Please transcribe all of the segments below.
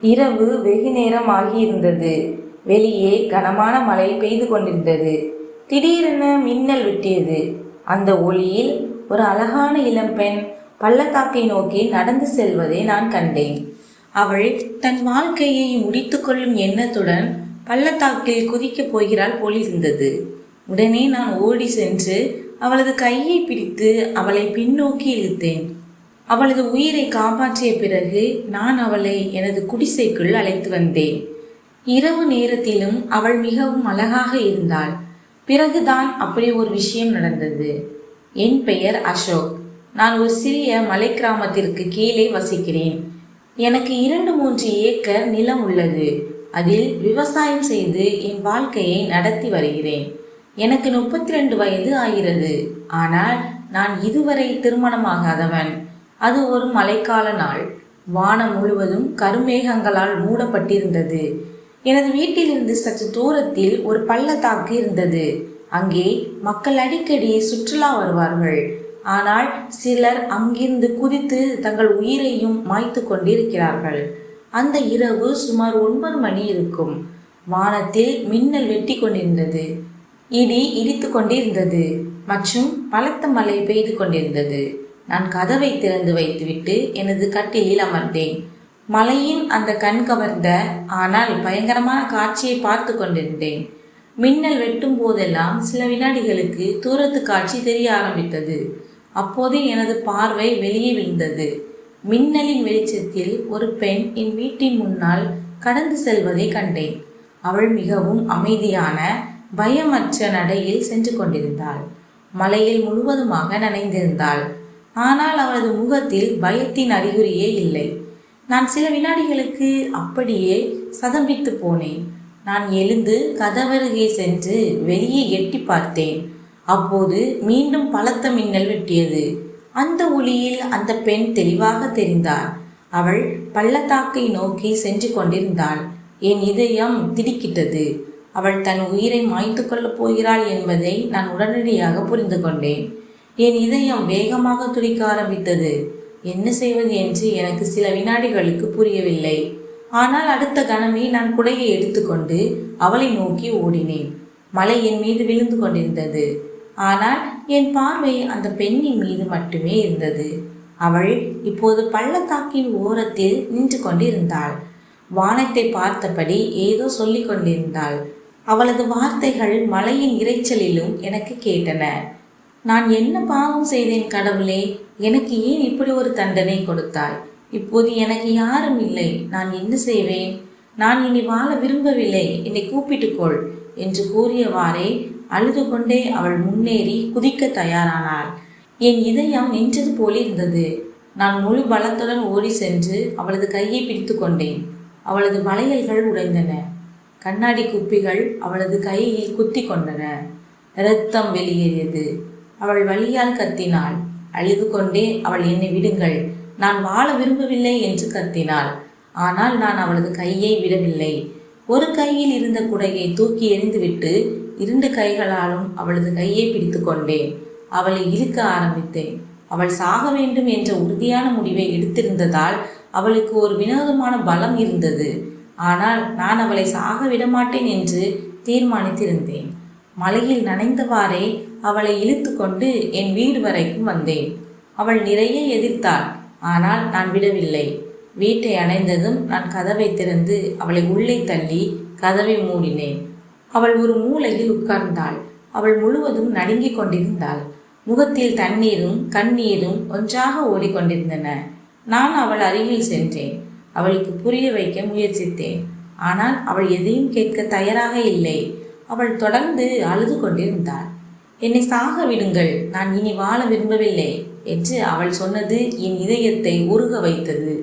இரவு வெகு நேரம் ஆகியிருந்தது. வெளியே கனமான மழை பெய்து கொண்டிருந்தது. திடீரென மின்னல் வெட்டியது. அந்த ஒளியில் ஒரு அழகான இளம்பெண் பள்ளத்தாக்கை நோக்கி நடந்து செல்வதை நான் கண்டேன். அவள் தன் வாழ்க்கையை முடித்துக்கொள்ளும் எண்ணத்துடன் பள்ளத்தாக்கில் குதிக்கப் போகிறாள் போலிருந்தது உடனே நான் ஓடி சென்று அவளது கையை பிடித்து அவளை பின்னோக்கி இழுத்தேன். அவளது உயிரை காப்பாற்றிய பிறகு நான் அவளை எனது குடிசைக்குள் அழைத்து வந்தேன். இரவு நேரத்திலும் அவள் மிகவும் அழகாக இருந்தாள். பிறகுதான் அப்படி ஒரு விஷயம் நடந்தது. என் பெயர் அசோக். நான் ஒரு சிறிய மலை கிராமத்திற்கு கீழே வசிக்கிறேன். எனக்கு இரண்டு மூன்று ஏக்கர் நிலம் உள்ளது. அதில் விவசாயம் செய்து என் வாழ்க்கையை நடத்தி வருகிறேன். எனக்கு முப்பத்தி ரெண்டு வயது ஆகிறது. ஆனால் நான் இதுவரை திருமணமாகாதவன். அது ஒரு மழைக்கால நாள். வானம் முழுவதும் கருமேகங்களால் மூடப்பட்டிருந்தது. எனது வீட்டிலிருந்து சற்று தூரத்தில் ஒரு பள்ளத்தாக்கு இருந்தது. அங்கே மக்கள் அடிக்கடி சுற்றுலா வருவார்கள். ஆனால் சிலர் அங்கிருந்து குதித்து தங்கள் உயிரையும் மாய்த்து கொண்டிருக்கிறார்கள். அந்த இரவு சுமார் ஒன்பது மணி இருக்கும். வானத்தில் மின்னல் வெட்டி கொண்டிருந்தது. இடி இடித்து கொண்டிருந்தது. மற்றும் பலத்த மழை பெய்து கொண்டிருந்தது. நான் கதவை திறந்து வைத்துவிட்டு எனது கட்டிலில் அமர்ந்தேன். மலையின் அந்த கண் கவர்ந்த ஆனால் பயங்கரமான காட்சியை பார்த்து கொண்டிருந்தேன். மின்னல் வெட்டும் போதெல்லாம் சில வினாடிகளுக்கு தூரத்து காட்சி தெரிய ஆரம்பித்தது. அப்போது எனது பார்வை வெளியே விழுந்தது. மின்னலின் வெளிச்சத்தில் ஒரு பெண் என் வீட்டின் முன்னால் கடந்து செல்வதை கண்டேன். அவள் மிகவும் அமைதியான பயமற்ற நடையில் சென்று கொண்டிருந்தாள். மலையில் முழுவதுமாக நனைந்திருந்தாள். ஆனால் அவளது முகத்தில் பயத்தின் அறிகுறியே இல்லை. நான் சில வினாடிகளுக்கு அப்படியே சதம்பித்து போனேன். நான் எழுந்து கதவருகே சென்று வெளியே எட்டி பார்த்தேன். அப்போது மீண்டும் பலத்த மின்னல் வெட்டியது. அந்த ஒளியில் அந்த பெண் தெளிவாக தெரிந்தார் அவள் பள்ளத்தாக்கை நோக்கி சென்று கொண்டிருந்தாள். என் இதயம் திடுக்கிட்டது. அவள் தன் உயிரை மாய்த்து கொள்ளப் போகிறாள் என்பதை நான் உடனடியாக புரிந்து கொண்டேன். என் இதயம் வேகமாக துடிக்க ஆரம்பித்தது. என்ன செய்வது என்று எனக்கு சில வினாடிகளுக்கு புரியவில்லை. ஆனால் அடுத்த கணமே நான் குடையை எடுத்துக்கொண்டு அவளை நோக்கி ஓடினேன். மலை என் மீது விழுந்து கொண்டிருந்தது. ஆனால் என் பார்வை அந்த பெண்ணின் மீது மட்டுமே இருந்தது. அவள் இப்போது பள்ளத்தாக்கின் ஓரத்தில் நின்று கொண்டிருந்தாள். வானத்தை பார்த்தபடி ஏதோ சொல்லிக் கொண்டிருந்தாள். அவளது வார்த்தைகள் மலையின் இரைச்சலிலும் எனக்கு கேட்டன. நான் என்ன பாவம் செய்தேன் கடவுளே? எனக்கு ஏன் இப்படி ஒரு தண்டனை கொடுத்தாய்? இப்போது எனக்கு யாரும் இல்லை. நான் என்ன செய்வேன்? நான் இனி வாழ விரும்பவில்லை. என்னை கூப்பிட்டுக்கொள் என்று கூறியவாறே அழுது கொண்டே அவள் முன்னேறி குதிக்க தயாரானாள். என் இதயம் நின்றது போலிருந்தது நான் முழு பலத்துடன் ஓடி சென்று அவளது கையை பிடித்து கொண்டேன். அவளது வளையல்கள் உடைந்தன. கண்ணாடி குப்பிகள் அவளது கையில் குத்தி கொண்டன. இரத்தம் வெளியேறியது. அவள் வழியால் கத்தினாள். அழுது கொண்டே அவள் என்னை விடுங்கள். நான் வாழ விரும்பவில்லை என்று கத்தினாள். ஆனால் நான் அவளது கையை விடவில்லை. ஒரு கையில் இருந்த குடையை தூக்கி எறிந்துவிட்டு இரண்டு கைகளாலும் அவளது கையை பிடித்து கொண்டேன். அவளை இழுக்க ஆரம்பித்தேன். அவள் சாக வேண்டும் என்ற உறுதியான முடிவை எடுத்திருந்ததால் அவளுக்கு ஒரு வினோதமான பலம் இருந்தது. ஆனால் நான் அவளை சாக விடமாட்டேன் என்று தீர்மானித்திருந்தேன். மலையில் நனைந்தவாறே அவளை இழுத்து கொண்டு என் வீடு வரைக்கும் வந்தேன். அவள் நிறைய எதிர்த்தாள். ஆனால் நான் விடவில்லை. வீட்டை அடைந்ததும் நான் கதவை திறந்து அவளை உள்ளே தள்ளி கதவை மூடினேன். அவள் ஒரு மூலையில் உட்கார்ந்தாள். அவள் முழுவதும் நடுங்கிக் கொண்டிருந்தாள். முகத்தில் தண்ணீரும் கண்ணீரும் ஒன்றாக ஓடிக்கொண்டிருந்தன. நான் அவள் அருகில் சென்றேன். அவளுக்கு புரிய வைக்க முயற்சித்தேன். ஆனால் அவள் எதையும் கேட்க தயாராக இல்லை. அவள் தொடர்ந்து அழுது கொண்டிருந்தாள். என்னை சாக விடுங்கள். நான் இனி வாழ விரும்பவில்லை என்று அவள் சொன்னது என் இதயத்தை உருக வைத்தது.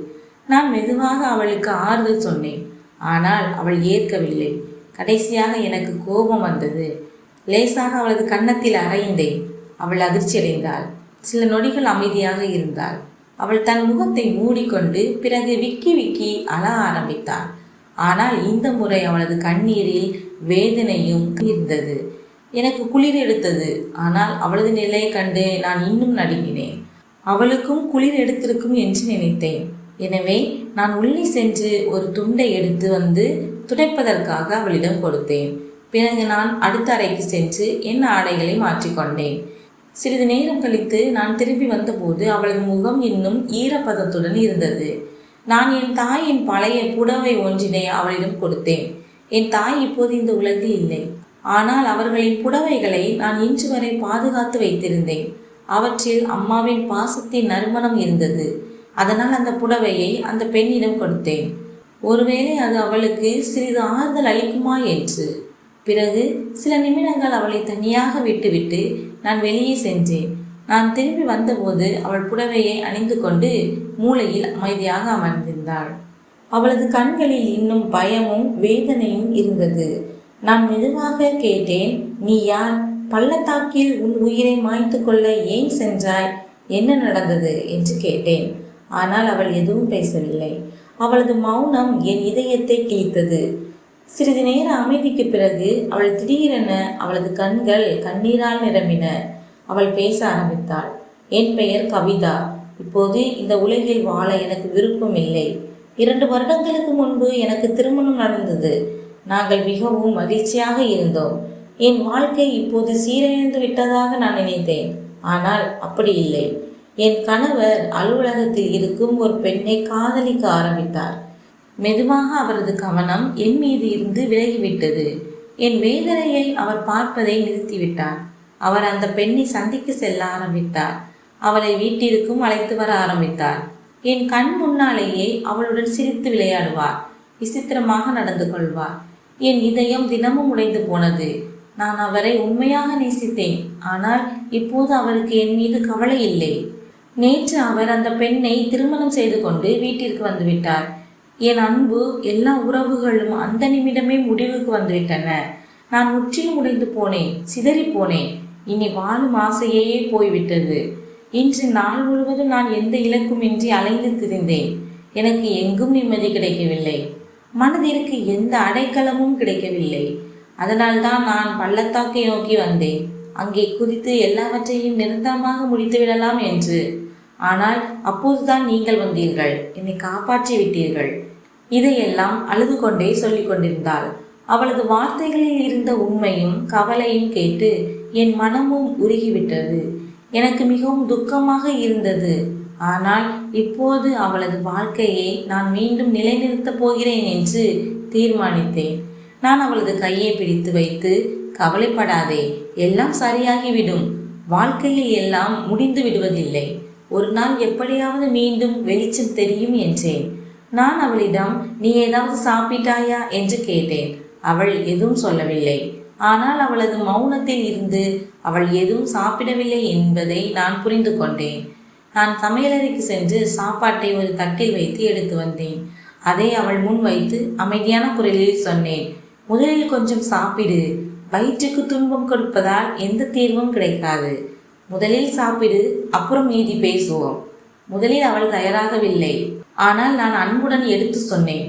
நான் மெதுவாக அவளுக்கு ஆறுதல் சொன்னேன். ஆனால் அவள் ஏற்கவில்லை. கடைசியாக எனக்கு கோபம் வந்தது. லேசாக அவளது கன்னத்தில் அறைந்தேன். அவள் அதிர்ச்சியடைந்தாள். சில நொடிகள் அமைதியாக இருந்தாள். அவள் தன் முகத்தை மூடிக்கொண்டு பிறகு விக்கி விக்கி அழ ஆரம்பித்தாள். ஆனால் இந்த முறை அவளது கண்ணீரில் வேதனையும் இருந்தது. எனக்கு குளிர் எடுத்தது. ஆனால் அவளது நிலையை கண்டு நான் இன்னும் நடுங்கினேன். அவளுக்கும் குளிர் எடுத்திருக்கும் என்று நினைத்தேன். எனவே நான் உள்ளே சென்று ஒரு துண்டை எடுத்து வந்து துடைப்பதற்காக அவளிடம் கொடுத்தேன். பிறகு நான் அடுத்த அறைக்கு சென்று என் ஆடைகளை மாற்றிக்கொண்டேன் சிறிது நேரம் கழித்து நான் திரும்பி வந்தபோது அவளது முகம் இன்னும் ஈரப்பதத்துடன் இருந்தது. நான் என் தாயின் பழைய புடவை ஒன்றினை அவளிடம் கொடுத்தேன். என் தாய் இப்போது இந்த உலகில் இல்லை. ஆனால் அவர்களின் புடவைகளை நான் இன்று வரை பாதுகாத்து வைத்திருந்தேன். அவற்றில் அம்மாவின் பாசத்தின் நறுமணம் இருந்தது. அதனால் அந்த புடவையை அந்த பெண்ணிடம் கொடுத்தேன். ஒருவேளை அது அவளுக்கு சிறிது ஆறுதல் அளிக்குமா என்று. பிறகு சில நிமிடங்கள் அவளை தனியாக விட்டுவிட்டு நான் வெளியே சென்றேன். நான் திரும்பி வந்தபோது அவள் புடவையை அணிந்து கொண்டு மூளையில் அமைதியாக அமர்ந்திருந்தாள். அவளது கண்களில் இன்னும் பயமும் வேதனையும் இருந்தது. நான் மெதுவாக கேட்டேன் நீ யார்? பள்ளத்தாக்கில் உன் உயிரை மாய்த்து கொள்ள ஏன் சென்றாய்? என்ன நடந்தது? என்று கேட்டேன். ஆனால் அவள் எதுவும் பேசவில்லை. அவளது மௌனம் என் இதயத்தை கிழித்தது. சிறிது நேர அமைதிக்கு பிறகு அவள் திடீரென அவளது கண்கள் கண்ணீரால் நிரம்பின. அவள் பேச ஆரம்பித்தாள். என் பெயர் கவிதா. இப்போது இந்த உலகில் வாழ எனக்கு விருப்பம் இல்லை. இரண்டு வருடங்களுக்கு முன்பு எனக்கு திருமணம் நடந்தது. நாங்கள் மிகவும் மகிழ்ச்சியாக இருந்தோம். என் வாழ்க்கை இப்போது சீரழிந்து விட்டதாக நான் நினைத்தேன். ஆனால் அப்படி இல்லை. என் கணவர் அலுவலகத்தில் இருக்கும் ஒரு பெண்ணை காதலிக்க ஆரம்பித்தார். மெதுவாக அவரது கவனம் என் மீது இருந்து விலகிவிட்டது. என் வேதனையை அவர் பார்ப்பதை நிறுத்திவிட்டார். அவர் அந்த பெண்ணை சந்திக்க செல்ல ஆரம்பித்தார். அவளை வீட்டிற்கும் அழைத்து வர ஆரம்பித்தார். என் கண் முன்னாலேயே அவளுடன் சிரித்து விளையாடுவார். விசித்திரமாக நடந்து கொள்வார். என் இதயம் தினமும் உடைந்து போனது. நான் அவரை உண்மையாக நேசித்தேன். ஆனால் இப்போது அவருக்கு என் மீது கவலை இல்லை. நேற்று அவர் அந்த பெண்ணை திருமணம் செய்து கொண்டு வீட்டிற்கு வந்துவிட்டார். என் அன்பு எல்லா உறவுகளும் அந்த நிமிடமே முடிவுக்கு வந்துவிட்டன. நான் முற்றிலும் உடைந்து போனேன் சிதறி போனேன். இனி வாழும் ஆசையே போய்விட்டது. இன்று நாள் முழுவதும் நான் எந்த இலக்குமின்றி அலைந்து திரிந்தேன். எனக்கு எங்கும் நிம்மதி கிடைக்கவில்லை. மனதிற்கு எந்த அடைக்கலமும் கிடைக்கவில்லை. அதனால்தான் நான் பள்ளத்தாக்கை நோக்கி வந்தேன். அங்கே குதித்து எல்லாவற்றையும் நிரந்தரமாக முடித்து விடலாம் என்று. ஆனால் அப்போதுதான் நீங்கள் வந்தீர்கள். என்னை காப்பாற்றி விட்டீர்கள். இதையெல்லாம் அழுது கொண்டே சொல்லிக் கொண்டிருந்தாள். அவளது வார்த்தைகளில் இருந்த உண்மையும் கவலையும் கேட்டு என் மனமும் உருகிவிட்டது. எனக்கு மிகவும் துக்கமாக இருந்தது. ஆனால் இப்போது அவளது வாழ்க்கையை நான் மீண்டும் நிலைநிறுத்தப் போகிறேன் என்று தீர்மானித்தேன். நான் அவளது கையை பிடித்து வைத்து கவலைப்படாதே எல்லாம் சரியாகிவிடும். வாழ்க்கையில் எல்லாம் முடிந்து விடுவதில்லை. ஒரு நாள் எப்படியாவது மீண்டும் வெளிச்சம் தெரியும் என்றேன். நான் அவளிடம் நீ ஏதாவது சாப்பிட்டாயா? என்று கேட்டேன். அவள் எதுவும் சொல்லவில்லை. ஆனால் அவளது மௌனத்தில் இருந்து அவள் எதுவும் சாப்பிடவில்லை என்பதை நான் புரிந்து கொண்டேன். நான் சமையலறைக்கு சென்று சாப்பாட்டை ஒரு தட்டில் வைத்து எடுத்து வந்தேன். அதை அவள் முன் வைத்து அமைதியான குரலில் சொன்னேன் முதலில் கொஞ்சம் சாப்பிடு. வயிற்றுக்கு துன்பம் கொடுப்பதால் எந்த தீர்வும் கிடைக்காது. முதலில் சாப்பிடு அப்புறம் மீதி பேசுவோம். முதலில் அவள் தயாராகவில்லை. ஆனால் நான் அன்புடன் எடுத்து சொன்னேன்.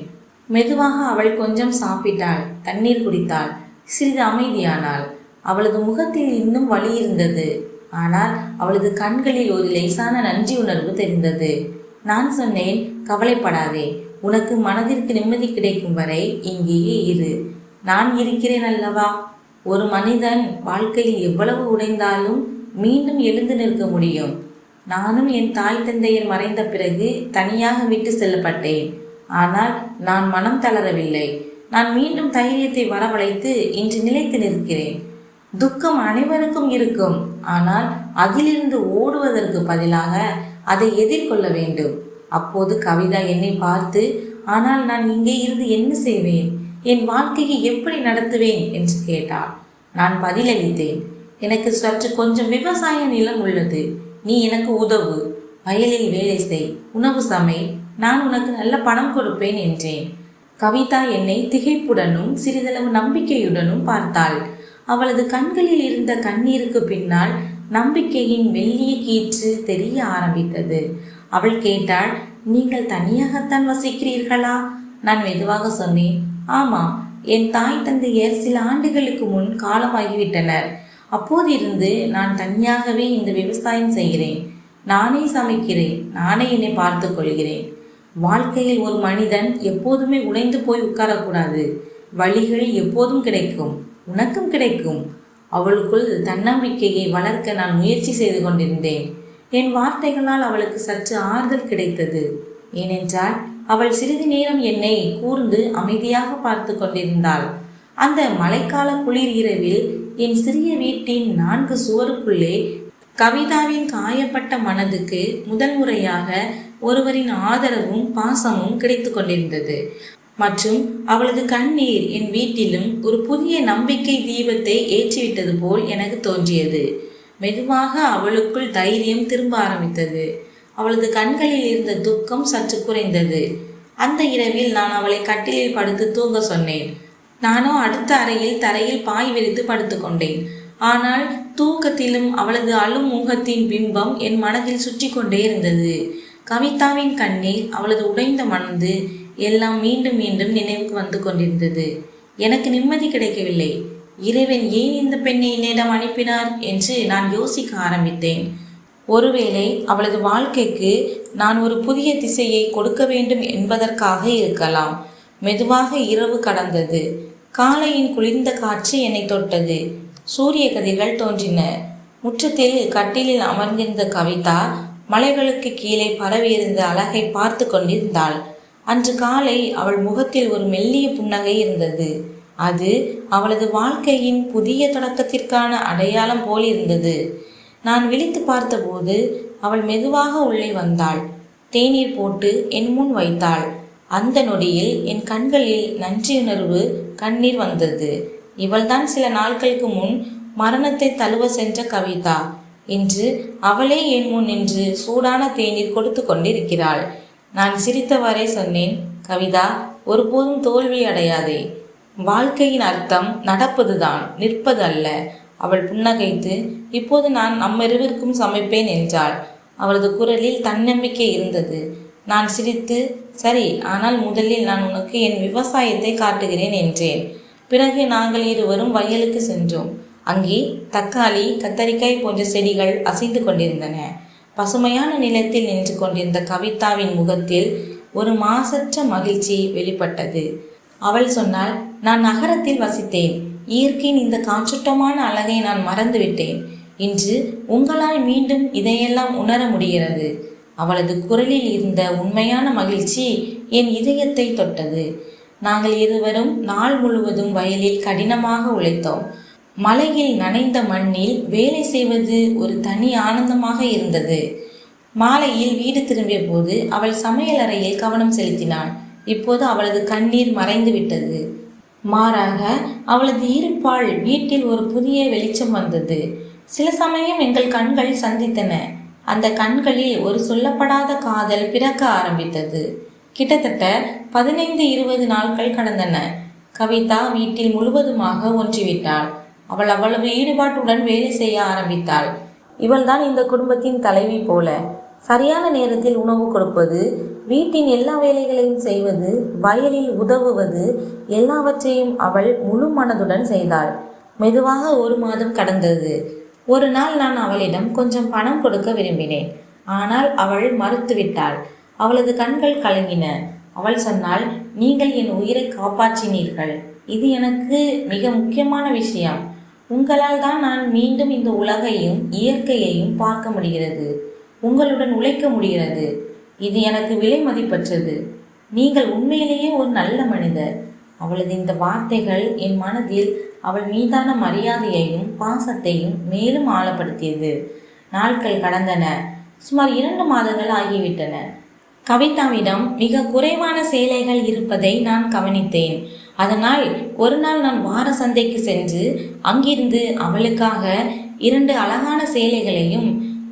மெதுவாக அவள் கொஞ்சம் சாப்பிட்டாள் தண்ணீர் குடித்தாள். சிறிது அமைதியானாள். அவளது முகத்தில் இன்னும் வலி இருந்தது. ஆனால் அவளது கண்களில் ஒரு லேசான நன்றி உணர்வு தெரிந்தது. நான் சொன்னேன் கவலைப்படாதே. உனக்கு மனதிற்கு நிம்மதி கிடைக்கும் வரை இங்கேயே இரு. நான் இருக்கிறேன் அல்லவா? ஒரு மனிதன் வாழ்க்கையில் எவ்வளவு உடைந்தாலும் மீண்டும் எழுந்து நிற்க முடியும். நானும் என் தாய் தந்தையர் மறைந்த பிறகு தனியாக விட்டு செல்லப்பட்டேன். ஆனால் நான் மனம் தளரவில்லை. நான் மீண்டும் தைரியத்தை வரவழைத்து இன்று நிலைத்து நிற்கிறேன். துக்கம் அனைவருக்கும் இருக்கும். ஆனால் அதிலிருந்து ஓடுவதற்கு பதிலாக அதை எதிர்கொள்ள வேண்டும். அப்போது கவிதா என்னை பார்த்து ஆனால் நான் இங்கே இருந்து என்ன செய்வேன்? என் வாழ்க்கையை எப்படி நடத்துவேன்? என்று கேட்டாள். நான் பதிலளித்தேன். எனக்கு சற்று கொஞ்சம் விவசாய நிலம் உள்ளது. நீ எனக்கு உதவு. வயலில் வேலை செய். உணவு சமை. நான் உனக்கு நல்ல பணம் கொடுப்பேன் என்றேன். கவிதா என்னை திகைப்புடனும் சிறிதளவு நம்பிக்கையுடனும் பார்த்தாள். அவளது கண்களில் இருந்த கண்ணீருக்கு பின்னால் நம்பிக்கையின் மெல்லிய கீற்று தெரிய ஆரம்பித்தது. அவள் கேட்டாள் நீங்கள் தனியாகத்தான் வசிக்கிறீர்களா? நான் மெதுவாக சொன்னேன். ஆமாம் என் தாய் தந்தையர் சில ஆண்டுகளுக்கு முன் காலமாகிவிட்டனர். அப்போதிருந்து நான் தனியாகவே இந்த விவசாயம் செய்கிறேன். நானே சமைக்கிறேன். நானே என்னை பார்த்து கொள்கிறேன். வாழ்க்கையில் ஒரு மனிதன் எப்போதுமே உடைந்து போய் உட்காரக்கூடாது. வழிகள் எப்போதும் கிடைக்கும். உனக்கும் கிடைக்கும். அவளுக்குள் தன்னம்பிக்கையை வளர்க்க நான் முயற்சி செய்து கொண்டிருந்தேன். என் வார்த்தைகளால் அவளுக்கு சற்று ஆறுதல் கிடைத்தது. ஏனென்றால் அவள் சிறிது நேரம் என்னை கூர்ந்து அமைதியாக பார்த்து கொண்டிருந்தாள். அந்த மழைக்கால குளிர் இரவில் என் சிறிய வீட்டின் நான்கு சுவருக்குள்ளே கவிதாவின் காயப்பட்ட மனதுக்கு முதல் முறையாக ஒருவரின் ஆதரவும் பாசமும் கிடைத்து கொண்டிருந்தது. மற்றும் அவளது கண்ணீர் என் வீட்டிலும் ஒரு புதிய நம்பிக்கை தீபத்தை ஏற்றிவிட்டது போல் எனக்கு தோன்றியது. மெதுவாக அவளுக்குள் தைரியம் திரும்ப ஆரம்பித்தது. அவளது கண்களில் இருந்த துக்கம் சற்று குறைந்தது. அந்த இரவில் நான் அவளை கட்டிலில் படுத்து தூங்க சொன்னேன். நானோ அடுத்த அறையில் தரையில் பாய் விரித்து படுத்துக்கொண்டேன் ஆனால் தூக்கத்திலும் அவளது அழும் முகத்தின் பிம்பம் என் மனதில் சுற்றி கொண்டே இருந்தது. கவிதாவின் கண்ணீர் அவளது உடைந்த மனது எல்லாம் மீண்டும் மீண்டும் நினைவுக்கு வந்து கொண்டிருந்தது. எனக்கு நிம்மதி கிடைக்கவில்லை. இறைவன் ஏன் இந்த பெண்ணை என்னிடம் அனுப்பினார் என்று நான் யோசிக்க ஆரம்பித்தேன். ஒருவேளை அவளது வாழ்க்கைக்கு நான் ஒரு புதிய திசையை கொடுக்க வேண்டும் என்பதற்காக இருக்கலாம். மெதுவாக இரவு கடந்தது. காலையின் குளிர்ந்த காற்று என்னை தொட்டது. சூரிய கதிர்கள் தோன்றின. முற்றத்தில் கட்டிலில் அமர்ந்திருந்த கவிதா மலைகளுக்கு கீழே பரவியிருந்த அழகை பார்த்து கொண்டிருந்தாள். அன்று காலை அவள் முகத்தில் ஒரு மெல்லிய புன்னகை இருந்தது. அது அவளது வாழ்க்கையின் புதிய தொடக்கத்திற்கான அடையாளம் போல் இருந்தது. நான் விழித்து பார்த்தபோது அவள் மெதுவாக உள்ளே வந்தாள். தேநீர் போட்டு என் முன் வைத்தாள். அந்த நொடியில் என் கண்களில் நன்றியுணர்வு கண்ணீர் வந்தது. இவள்தான் சில நாட்களுக்கு முன் மரணத்தை தழுவ சென்ற கவிதா. இன்று அவளே என் முன் நின்று சூடான தேநீர் கொடுத்து கொண்டிருக்கிறாள். நான் சிரித்தவரை சொன்னேன் கவிதா ஒருபோதும் தோல்வி அடையாதே. வாழ்க்கையின் அர்த்தம் நடப்பதுதான் நிற்பது அல்ல அவள் புன்னகைத்து இப்போது நான் நம்மிருவருக்கும் சமைப்பேன் என்றாள். அவளது குரலில் தன்னம்பிக்கை இருந்தது. நான் சிரித்து சரி ஆனால் முதலில் நான் உனக்கு என் விவசாயத்தை காட்டுகிறேன் என்றேன். பிறகு நாங்கள் இருவரும் வயலுக்கு சென்றோம். அங்கே தக்காளி கத்தரிக்காய் போன்ற செடிகள் அசைந்து கொண்டிருந்தன. பசுமையான நிலத்தில் நின்று கொண்டிருந்த கவிதாவின் முகத்தில் ஒரு மாசற்ற மகிழ்ச்சி வெளிப்பட்டது. அவள் சொன்னால் நான் நகரத்தில் வசித்தேன். இயற்கையின் இந்த காற்றோட்டமான அழகை நான் மறந்துவிட்டேன். இன்று உங்களால் மீண்டும் இதையெல்லாம் உணர முடிகிறது. அவளது குரலில் இருந்த உண்மையான மகிழ்ச்சி என் இதயத்தை தொட்டது. நாங்கள் இருவரும் நாள் முழுவதும் வயலில் கடினமாக உழைத்தோம். மலையில் நனைந்த மண்ணில் வேலை செய்வது ஒரு தனி ஆனந்தமாக இருந்தது. மாலையில் வீடு திரும்பிய போது அவள் சமையலறையில் கவனம் செலுத்தினாள். இப்போது அவளது கண்ணீர் மறைந்து விட்டது. மாறாக அவளது இருப்பால் வீட்டில் ஒரு புதிய வெளிச்சம் வந்தது. சில சமயம் எங்கள் கண்கள் சந்தித்தன. அந்த கண்களில் ஒரு சொல்லப்படாத காதல் பிறக்க ஆரம்பித்தது. கிட்டத்தட்ட பதினைந்து இருபது நாட்கள் கடந்தன. கவிதா வீட்டில் முழுவதுமாக ஒன்றிவிட்டாள். அவள் அவ்வளவு ஈடுபாட்டுடன் வேலை செய்ய ஆரம்பித்தாள். இவள்தான் இந்த குடும்பத்தின் தலைவி போல. சரியான நேரத்தில் உணவு கொடுப்பது வீட்டின் எல்லா வேலைகளையும் செய்வது வயலில் உதவுவது எல்லாவற்றையும் அவள் முழு மனதுடன் செய்தாள். மெதுவாக ஒரு மாதம் கடந்தது. ஒரு நாள் நான் அவளிடம் கொஞ்சம் பணம் கொடுக்க விரும்பினேன். ஆனால் அவள் மறுத்துவிட்டாள் அவளது கண்கள் கலங்கின. அவள் சொன்னாள் நீங்கள் என் உயிரை காப்பாற்றினீர்கள். இது எனக்கு மிக முக்கியமான விஷயம். உங்களால் தான் நான் மீண்டும் இந்த உலகையும் இயற்கையையும் பார்க்க முடிகிறது. உங்களுடன் உழைக்க முடிகிறது. இது எனக்கு விலை மதிப்பற்றது. நீங்கள் உண்மையிலேயே ஒரு நல்ல மனிதர். அவளது இந்த வார்த்தைகள் என் மனதில் அவள் மீதான மரியாதையையும் பாசத்தையும் மேலும் ஆழப்படுத்தியது. நாட்கள் கடந்தன. சுமார் இரண்டு மாதங்கள் ஆகிவிட்டன. கவிதாவிடம் மிக குறைவான சேலைகள் இருப்பதை நான் கவனித்தேன். அதனால் ஒரு நாள் நான் வார சந்தைக்கு சென்று அங்கிருந்து அவளுக்காக இரண்டு அழகான சேலைகளையும்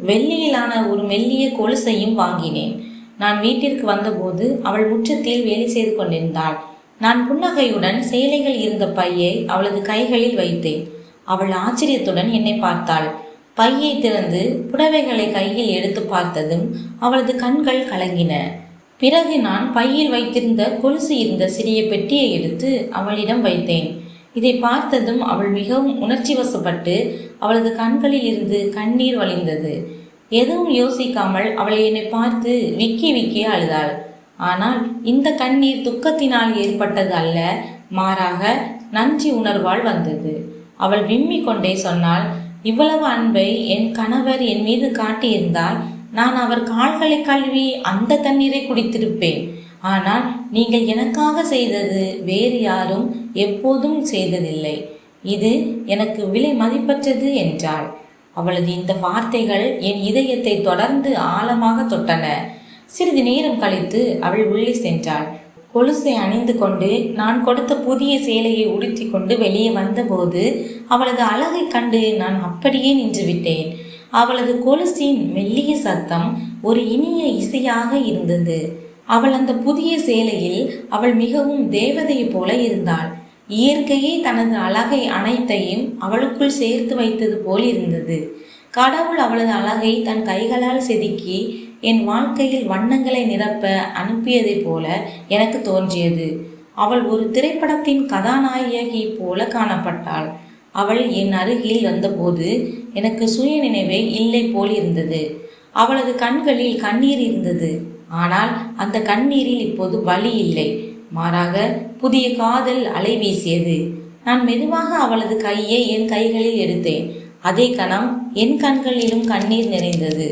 வெள்ளியிலான ஒரு மெல்லிய கொலுசையும் வாங்கினேன். நான் வீட்டிற்கு வந்தபோது அவள் முற்றத்தில் வேலை செய்து கொண்டிருந்தாள். நான் புன்னகையுடன் சேலைகள் இருந்த பையை அவளது கைகளில் வைத்தேன். அவள் ஆச்சரியத்துடன் என்னை பார்த்தாள். பையை திறந்து புடவைகளை கையில் எடுத்து பார்த்ததும் அவளது கண்கள் கலங்கின. பிறகு நான் பையில் வைத்திருந்த கொலுசு இருந்த சிறிய பெட்டியை எடுத்து அவளிடம் வைத்தேன். இதை பார்த்ததும் அவள் மிகவும் உணர்ச்சி வசப்பட்டு அவளது கண்களில் இருந்து கண்ணீர் வழிந்தது. எதுவும் யோசிக்காமல் அவளை என்னை பார்த்து விக்கி விக்கி அழுதாள். ஆனால் இந்த கண்ணீர் துக்கத்தினால் ஏற்பட்டது அல்ல மாறாக நன்றி உணர்வால் வந்தது. அவள் விம்மி கொண்டே சொன்னால் இவ்வளவு அன்பை என் கணவர் என் மீது காட்டியிருந்தால் நான் அவர் கால்களை கழுவி அந்த தண்ணீரை குடித்திருப்பேன். ஆனால் நீங்கள் எனக்காக செய்தது வேறு யாரும் எப்போதும் செய்ததில்லை. இது எனக்கு விலை மதிப்பற்றது என்றாள். அவளது இந்த வார்த்தைகள் என் இதயத்தை தொடர்ந்து ஆழமாக தொட்டன. சிறிது நேரம் கழித்து அவள் உள்ளே சென்றாள். கொலுசை அணிந்து கொண்டு நான் கொடுத்த புதிய சேலையை உடுத்தி கொண்டு வெளியே வந்தபோது அவளது அழகை கண்டு நான் அப்படியே நின்றுவிட்டேன் அவளது கொலுசின் மெல்லிய சத்தம் ஒரு இனிய இசையாக இருந்தது. அவள் அந்த புதிய சேலையில் அவள் மிகவும் தேவதையைப் போல இருந்தாள். இயற்கையே தனது அழகை அனைத்தையும் அவளுக்குள் சேர்த்து வைத்தது போல் இருந்தது. கடவுள் அவளது அழகை தன் கைகளால் செதுக்கி என் வாழ்க்கையில் வண்ணங்களை நிரப்ப அனுப்பியதைப் போல எனக்கு தோன்றியது. அவள் ஒரு திரைப்படத்தின் கதாநாயகி போல காணப்பட்டாள். அவள் என் அருகில் வந்தபோது எனக்கு சுய நினைவே இல்லை போல் இருந்தது. அவளது கண்களில் கண்ணீர் இருந்தது. ஆனால் அந்த கண்ணீரில் இப்போது வலி இல்லை. மாறாக புதிய காதல் அலை வீசியது. நான் மெதுவாக அவளது கையை என் கைகளில் எடுத்தேன். அதே கணம் என் கண்களிலும் கண்ணீர் நிறைந்தது.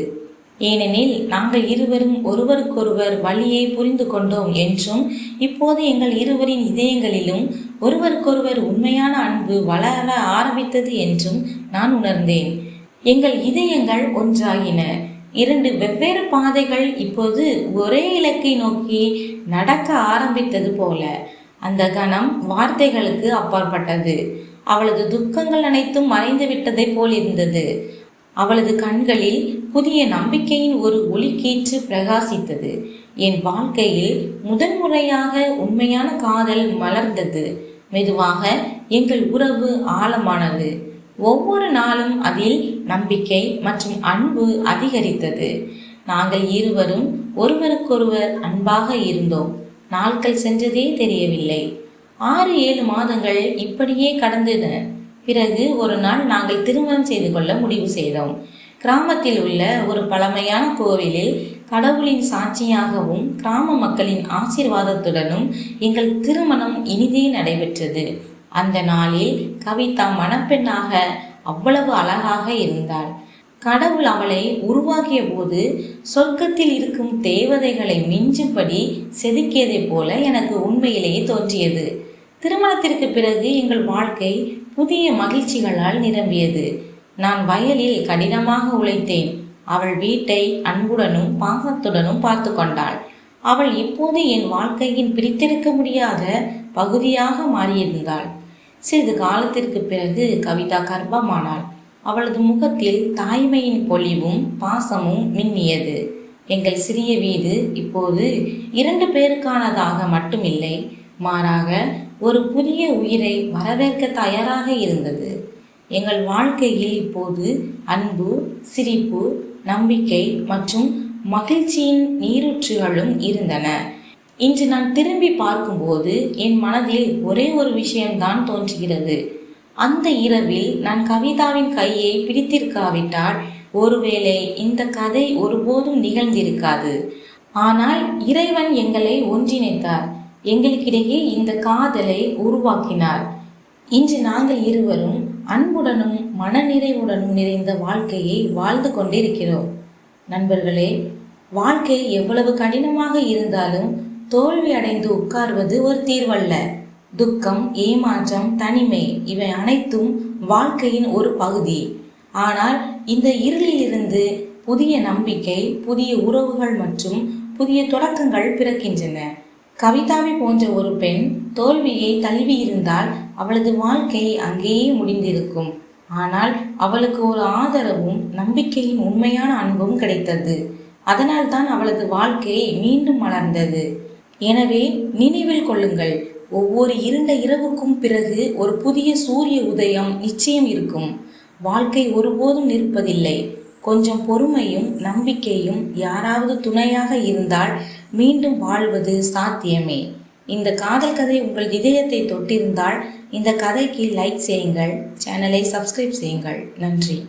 ஏனெனில் நாங்கள் இருவரும் ஒருவருக்கொருவர் வழியை புரிந்து கொண்டோம் என்றும் இப்போது எங்கள் இருவரின் இதயங்களிலும் ஒருவருக்கொருவர் உண்மையான அன்பு வளர ஆரம்பித்தது என்றும் நான் உணர்ந்தேன். எங்கள் இதயங்கள் ஒன்றாகின இரண்டு வெவ்வேறு பாதைகள் இப்போது ஒரே இலக்கை நோக்கி நடக்க ஆரம்பித்தது போல. அந்த கணம் வார்த்தைகளுக்கு அப்பாற்பட்டது. அவளது துக்கங்கள் அனைத்தும் மறைந்து விட்டதை போல் இருந்தது. அவளது கண்களில் புதிய நம்பிக்கையின் ஒரு ஒளிக்கீற்று பிரகாசித்தது. என் வாழ்க்கையில் முதன்முறையாக உண்மையான காதல் மலர்ந்தது. மெதுவாக எங்கள் உறவு ஆழமானது. ஒவ்வொரு நாளும் அதில் நம்பிக்கை மற்றும் அன்பு அதிகரித்தது. நாங்கள் இருவரும் ஒருவருக்கொருவர் அன்பாக இருந்தோம். நாட்கள் சென்றதே தெரியவில்லை. ஆறு ஏழு மாதங்கள் இப்படியே கடந்தன. பிறகு ஒரு நாள் நாங்கள் திருமணம் செய்து கொள்ள முடிவு செய்தோம். கிராமத்தில் உள்ள ஒரு பழமையான கோவிலில் கடவுளின் சாட்சியாகவும் கிராம மக்களின் ஆசீர்வாதத்துடனும் எங்கள் திருமணம் இனிதே நடைபெற்றது. அந்த நாளில் கவிதா மணப்பெண்ணாக அவ்வளவு அழகாக இருந்தாள். கடவுள் அவளை உருவாகிய போது சொர்க்கத்தில் இருக்கும் தேவதைகளை மிஞ்சும்படி செதுக்கியதை போல எனக்கு உண்மையிலேயே தோன்றியது. திருமணத்திற்கு பிறகு எங்கள் வாழ்க்கை புதிய மகிழ்ச்சிகளால் நிரம்பியது. நான் வயலில் கடினமாக உழைத்தேன். அவள் வீட்டை அன்புடனும் பாசத்துடனும் பார்த்து கொண்டாள். அவள் இப்போது என் வாழ்க்கையின் பிரித்தெடுக்க முடியாத பகுதியாக மாறியிருந்தாள். சிறிது காலத்திற்கு பிறகு கவிதா கர்ப்பமானாள். அவளது முகத்தில் தாய்மையின் பொலிவும் பாசமும் மின்னியது. எங்கள் சிறிய வீடு இப்போது இரண்டு பேருக்கானதாக மட்டுமில்லை. மாறாக ஒரு புதிய உயிரை வரவேற்க தயாராக இருந்தது. எங்கள் வாழ்க்கையில் இப்போது அன்பு சிரிப்பு நம்பிக்கை மற்றும் மகிழ்ச்சியின் நீரூற்றுகளும் இருந்தன. இன்று நான் திரும்பி பார்க்கும்போது என் மனதில் ஒரே ஒரு விஷயம்தான் தோன்றுகிறது. அந்த இரவில் நான் கவிதாவின் கையை பிடித்திருக்காவிட்டால் ஒருவேளை இந்த கதை ஒருபோதும் நிகழ்ந்திருக்காது. ஆனால் இறைவன் எங்களை ஒன்றிணைத்தார். எங்களுக்கிடையே இந்த காதலை உருவாக்கினார். இன்று நாங்கள் இருவரும் அன்புடனும் மனநிறைவுடனும் நிறைந்த வாழ்க்கையை வாழ்ந்து கொண்டிருக்கிறோம். நண்பர்களே வாழ்க்கை எவ்வளவு கடினமாக இருந்தாலும் தோல்வி அடைந்து உட்கார்வது ஒரு தீர்வல்ல. துக்கம் ஏமாற்றம் தனிமை இவை அனைத்தும் வாழ்க்கையின் ஒரு பகுதி. ஆனால் இந்த இருளிலிருந்து புதிய நம்பிக்கை புதிய உறவுகள் மற்றும் புதிய தொடக்கங்கள் பிறக்கின்றன. கவிதாவை போன்ற ஒரு பெண் தோல்வியை தழுவியிருந்தால் அவளது வாழ்க்கை அங்கேயே முடிந்திருக்கும். ஆனால் அவளுக்கு ஒரு ஆதரவும் நம்பிக்கையின் உண்மையான அன்பும் கிடைத்தது. அதனால்தான் அவளது வாழ்க்கை மீண்டும் மலர்ந்தது. எனவே நினைவில் கொள்ளுங்கள் ஒவ்வொரு இருண்ட இரவுக்கும் பிறகு ஒரு புதிய சூரிய உதயம் நிச்சயம் இருக்கும். வாழ்க்கை ஒருபோதும் நிற்பதில்லை. கொஞ்சம் பொறுமையும் நம்பிக்கையும் யாராவது துணையாக இருந்தால் மீண்டும் வாழ்வது சாத்தியமே. இந்த காதல் கதை உங்கள் இதயத்தை தொட்டிருந்தால் இந்த கதைக்கு லைக் செய்யுங்கள் சேனலை சப்ஸ்கிரைப் செய்யுங்கள். நன்றி.